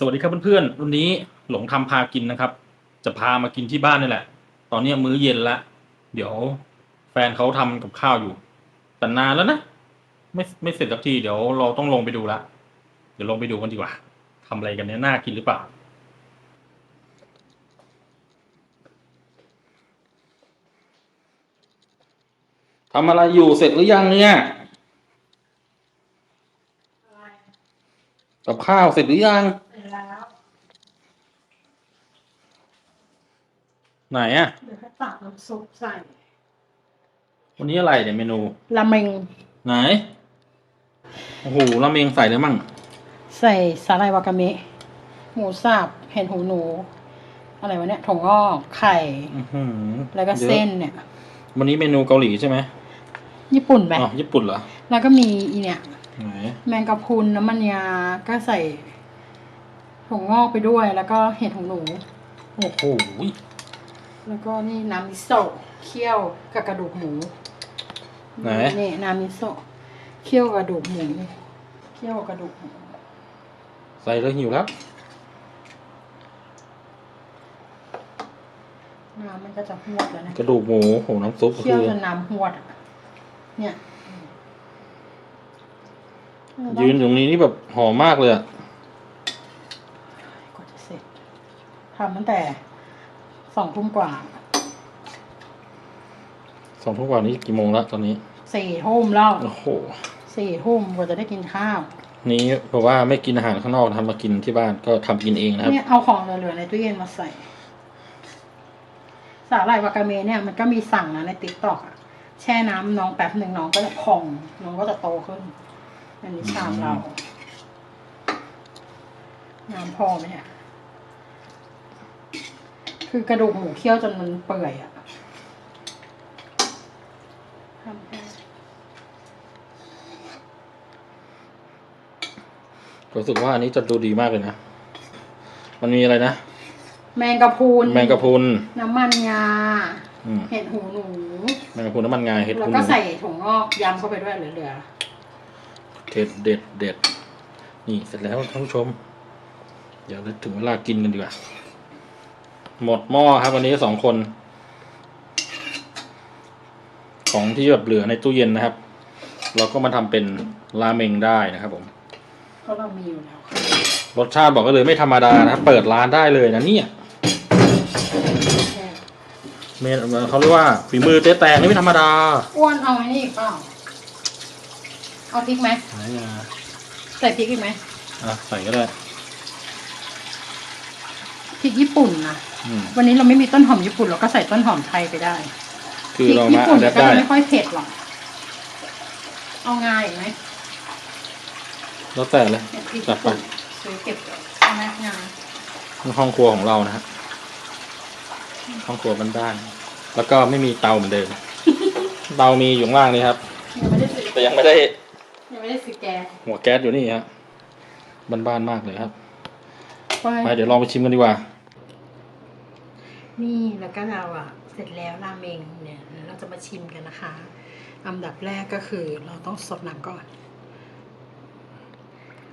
สวัสดีครับเพื่อนๆ วันนี้หลงทำพากินนะครับ จะพามากินที่บ้านนี่แหละ ตอนนี้มื้อเย็นละ เดี๋ยวแฟนเขาทำกับข้าวอยู่ แต่นานแล้วนะ ไม่ไม่เสร็จสักที เดี๋ยวเราต้องลงไปดูละ เดี๋ยวลงไปดูกันดีกว่าทำอะไรกันเนี่ยน่ากินหรือเปล่า ทำอะไรอยู่เสร็จหรือยังเนี่ยกับข้าวเสร็จหรือยังเสร็จ แล้วไหนอะเดี๋ยวให้ตักน้ำซุปใส่วันนี้อะไรเนี่ยเมนูละเมงไหน โอ้โหราเมงใส่เลยมั่ง ใส่สาหร่ายวากาเมะหมูสับเห็ดหูหนู อะไรวะเนี่ยถั่วงอกไข่ อื้อหือแล้วก็ยอะเส้นเนี่ยวันนี้เมนูเกาหลีใช่ไหมญี่ปุ่นไหมอ๋อญี่ปุ่นเหรอ แล้วก็มีอีเนี่ย ไหน แมงกะพรุนน้ำมันงาก็ใส่ ถั่วงอกไปด้วยแล้วก็เห็ดหูหนู โอ้โหแล้วก็นี่น้ำมิโซะเคี่ยวกับกระดูกหมูไหนนี่น้ำมิโซะเคี่ยวกับกระดูกหมูเคี่ยวกับกระดูกหมูใส่เลยหิวแล้วน้ำมันก็จะหวดแล้วนะกระดูกหมูโหน้ำซุปก็เคี่ยวคือจนน้ำหวดอะเนี่ยยืนอยู่ตรงนี้นี่แบบหอมมากเลยอะ กว่าจะเสร็จ ทำตั้งแต่สองทุ่มกว่าสองทุ่มกว่านี้กี่โมงแล้วตอนนี้สี่ทุ่มแล้วโอ้โหสี่ทุ่มกว่าจะได้กินข้าว นี้เพราะว่าไม่กินอาหารข้างนอกทำมากินที่บ้านก็ทำกินเองนะครับเนี่ยเอาของเหลือๆในตู้เย็นมาใส่ สาหร่ายวากาเมะเนี่ยมันก็มีสั่งนะในติ๊กต็อกอะแช่น้ำน้องแป๊บหนึ่งน้องก็จะพอง น้องก็จะโตขึ้น อันนี้ชามเรา น้ำพอไหมเนี่ย คือกระดูกหมูเคี่ยวจนมันเปื่อยอะทำให้รู้สึกว่าอันนี้จะดูดีมากเลยนะ มันมีอะไรนะ แมงกะพรุน แมงกะพรุน น้ำมันงา อืม เห็ดหูหนู แมงกะพรุนน้ำมันงาเห็ดแล้วคุณก็ใส่ถั่วงอกยำเข้าไปด้วยเหลือเด็ดเด็ดเด็ด นี่เสร็จแล้วท่านผู้ชม เดี๋ยวถึงเวลากินกันดีกว่า หมดหม้อครับ วันนี้สองคน ของที่แบบเหลือในตู้เย็นนะครับ เราก็มาทำเป็นราเมงได้นะครับ ผมๆก็เรามีอยู่แล้วค่ะรสชาติบอกก็เลยไม่ธรรมดานะครับ เปิดร้านได้เลยนะเนี่ยแค่เมนเขาเรียกว่าฝีมือเจ๊แตงนี่ไม่ธรรมดาอ้วนเอาไอ้นี่อีกเปล่าเอาพริกไหมไหนอะใส่พริกอีกไหมอะใส่ก็ได้ พริกญี่ปุ่นนะอืมวันนี้เราไม่มีต้นหอมญี่ปุ่นเราก็ใส่ต้นหอมไทยไปได้คือพริกเราญี่มาปุ่นอัดก็ได้จะไม่ค่อยเผ็ดหรอกเอางาอีกไหมแล้วแต่เลย เนี่ยพริกจัดญี่ไปปุ่นซื้อเก็บเอาไหมงานี่ห้องครัวของเรานะฮะห้องครัวบ้านๆแล้วก็ไม่มีเตาเหมือนเดิม เตามีอยู่ข้างล่างนี่ครับ ยังไม่ได้ซื้อแต่ยังไม่ได้ยังไม่ได้ซื้อแก๊สหัวแก๊สอยู่นี่ฮะบ้านๆมากเลยครับ ไป ไปเดี๋ยวลองไปชิมกันดีกว่า นี่แล้วก็เราอะเสร็จแล้วราเมงเนี่ยเดี๋ยวเราจะมาชิมกันนะคะอันดับแรกก็คือเราต้องสดน้ำก่อน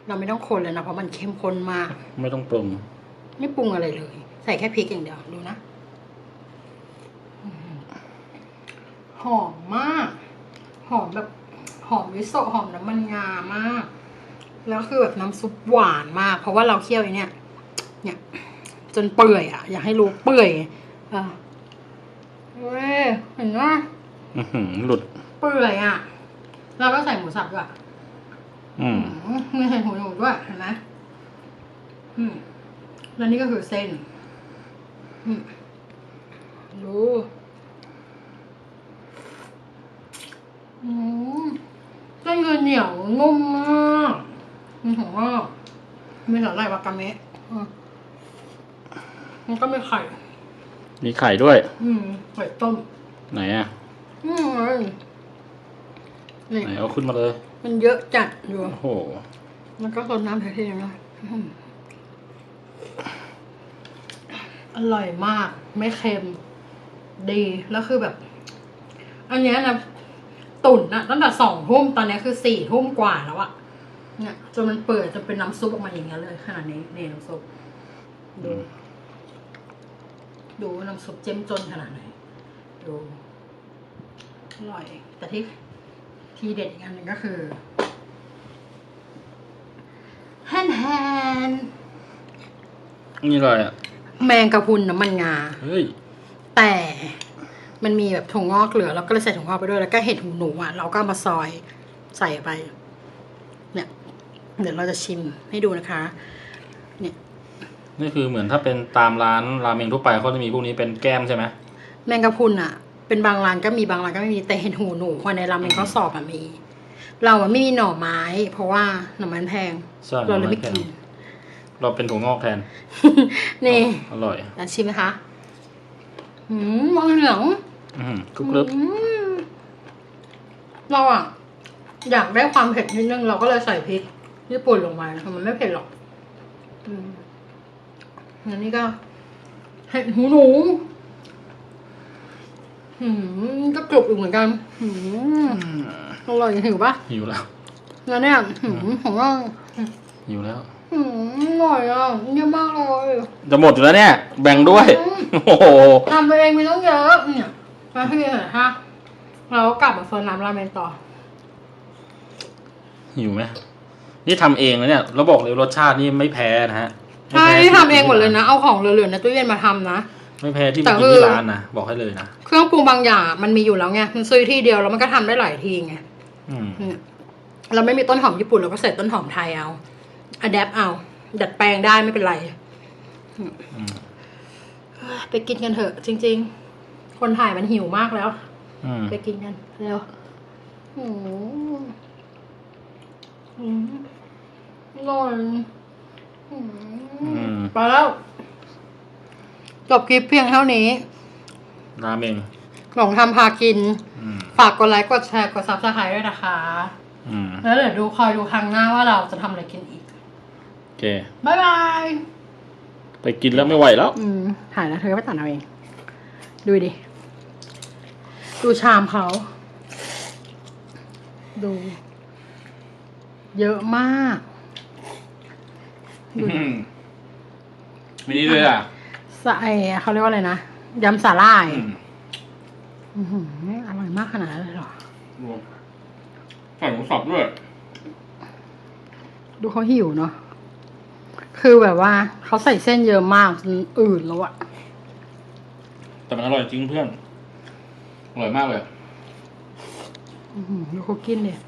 เราไม่ต้องคนเลยนะเพราะมันเข้มข้นมาก ไม่ต้องปรุง ไม่ปรุงอะไรเลย ใส่แค่พริกอย่างเดียวดูนะอื้อหือหอมมาก หอมแบบหอมวิโซะหอมน้ำมันงามาก แล้วคือแบบน้ำซุปหวานมาก เพราะว่าเราเคี่ยวไอ้เนี่ย เนี่ย จนเปื่อยอะ อยากให้รู้เปื่อยอะเว้ยเห็นว่าอื้อหือหลุด เปื่อยอะแล้วก็ใส่หมูสับด้วยอืมอืมมีเห็ดหูหนูด้วยเห็นไหมอืมแล้วนี่ก็คือเส้น อืมดูอืมเส้นคือเหนียวนุ่มมากมีหัวงอกมีสาหร่ายวากาเมะอืม มันก็มีไข่ มีไข่ด้วย อืมไข่ต้ม ไหนอะ อืมนี่ไหนเอาขึ้นมาเลย มันเยอะจัดอยู่ โอ้โหแล้วก็รดน้ำเทๆนะอื้อหืออร่อยมาก ไม่เค็ม ดี แล้วคือแบบ อันเนี้ยนะ ตุ่นนะตั้งแต่สองทุ่มตอนเนี้ยคือสี่ทุ่มกว่าแล้วอะเนี่ยจนมันเปิดจนเป็นน้ำซุปออกมาอย่างเงี้ยเลยขนาดนี้นี่น้ำซุปดู ดูน้ำซุปเจ้มจนขนาดไหน ดู อร่อย แต่ที่ทีเด็ดอีกอันหนึ่งก็คือแฮนแฮนนี่อะไรอะ แมงกะพรุนน้ำมันงา เฮ้ย แต่มันมีแบบถั่วงอกเหลือเราก็เลยใส่ถั่วงอกไปด้วยแล้วก็เห็ดหูหนูอะ เราก็เอามาซอยใส่ไป เนี่ย เดี๋ยวเราจะชิมให้ดูนะคะ เนี่ย นี่คือเหมือนถ้าเป็นตามร้านราเมงทั่วไปเขาจะมีพวกนี้เป็นแก้มใช่ไหมแมงกะพรุนอะเป็นบางร้านก็มีบางร้านก็ไม่มีแต่เห็ดหูหนูคนในราเมงเขาสอบอะมี เราอะไม่มีหน่อไม้ เพราะว่าหน่อไม้มันแพงใช่เราเลยไม่แพงกินเราเป็นถั่วงอกแทน นี่ อร่อยอยากชิมไหมคะหืมมองเหลืองอืมกรุบกรึบอืมเราอะอยากได้ความเผ็ดนิดนึง เราก็เลยใส่พริกญี่ปุ่นลงมาแต่มันไม่เผ็ดหรอก อืม อันนี้ก็เห็ดหูหนูหืมก็กรุบอยู่เหมือนกันหืมอร่อยหิวปะหิวแล้ว แล้วเนี่ยหืมผมว่าหิวแล้วหืมอร่อยอะเยอะมากเลยจะหมดอยู่แล้วเนี่ย แบ่งด้วยอืมโอ้โหทำไปเองมีต้องเยอะเนี่ยมาที่นี่เหรอฮะเราก็กลับมาโซนน้ำราเมนต่อหิวไหมนี่ทำเองนะเนี่ยแล้วบอกเลยรสชาตินี่ไม่แพ้นะฮะไม่ ใช่แพ้ที่ทำเองหมดเลยนะ เอาของเหลือๆในตู้เย็นมาทำนะ ไม่แพ้ที่แต่ไปกินคือที่ร้านนะ บอกให้เลยนะ เครื่องปรุงบางอย่างมันมีอยู่แล้วไง มันซื้อที่เดียวแล้วมันก็ทำได้หลายทีไงอืมเนี่ยเราไม่มีต้นหอมญี่ปุ่นเราก็ใส่ต้นหอมไทยเอาอะแดปเอา ดัดแปลงได้ไม่เป็นไรอืมไปกินกันเถอะ จริง ๆ คนถ่ายมันหิวมากแล้วอืมไปกินกันเร็วโอ้โหอืมอร่อยอืม ไปแล้ว จบคลิปเพียงเท่านี้ราเมงหลงทำพากินอืมฝากกดไลค์กดแชร์กดซับสไครต์ด้วยนะคะอืมแล้วเดี๋ยวดูคอยดูครั้งหน้าว่าเราจะทำอะไรกินอีก โอเคบ๊ายบาย ไปกินแล้วไม่ไหวแล้วอืมถ่ายแล้วเธอก็ไปตัดเอาเอง ดูดิ ดูชามเขา ดู เยอะมาก ดูดิ มีนี่ด้วยอะสะไอเขาเรียกว่าอะไรนะยำสาหร่ายอืมอื้อหืออร่อยมากขนาดนั้นเลยเหรอ รวมใส่หมูสับด้วยดูเขาหิวเนาะ คือแบบว่าเขาใส่เส้นเยอะมากจนอื่นแล้วอะแต่มันอร่อยจริงเพื่อน อร่อยมากเลย อื้อหือดูเขากินเนี่ย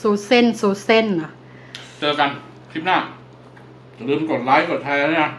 ซูเส้นซูเส้นอะ เจอกันคลิปหน้าอย่าลืมกดไลค์กดแชร์ด้วยนะ